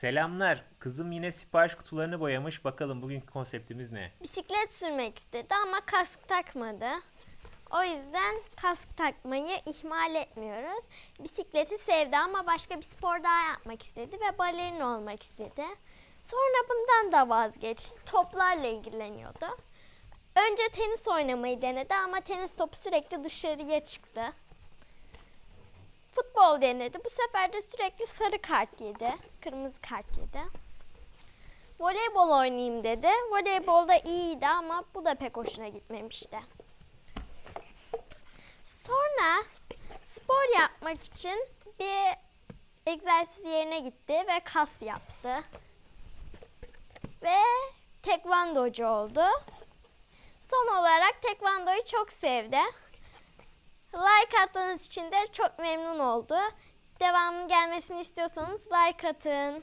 Selamlar. Kızım yine sipariş kutularını boyamış. Bakalım bugünkü konseptimiz ne? Bisiklet sürmek istedi ama kask takmadı. O yüzden kask takmayı ihmal etmiyoruz. Bisikleti sevdi ama başka bir spor daha yapmak istedi ve balerin olmak istedi. Sonra bundan da vazgeçti. Toplarla ilgileniyordu. Önce tenis oynamayı denedi ama tenis topu sürekli dışarıya çıktı. Futbol denedi. Bu sefer de sürekli sarı kart yedi. Kırmızı kart yedi. Voleybol oynayayım dedi. Voleybolda iyiydi ama bu da pek hoşuna gitmemişti. Sonra spor yapmak için bir egzersiz yerine gitti ve kas yaptı. Ve tekvandocu oldu. Son olarak tekvandoyu çok sevdi. Like attığınız için de çok memnun oldu. Devamının gelmesini istiyorsanız like atın.